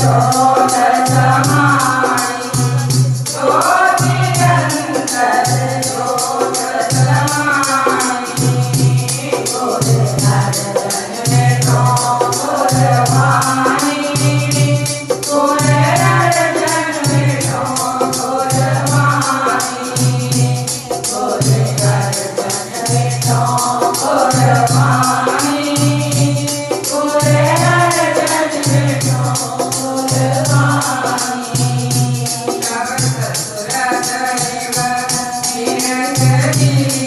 ശോഭമായി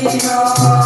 Krishna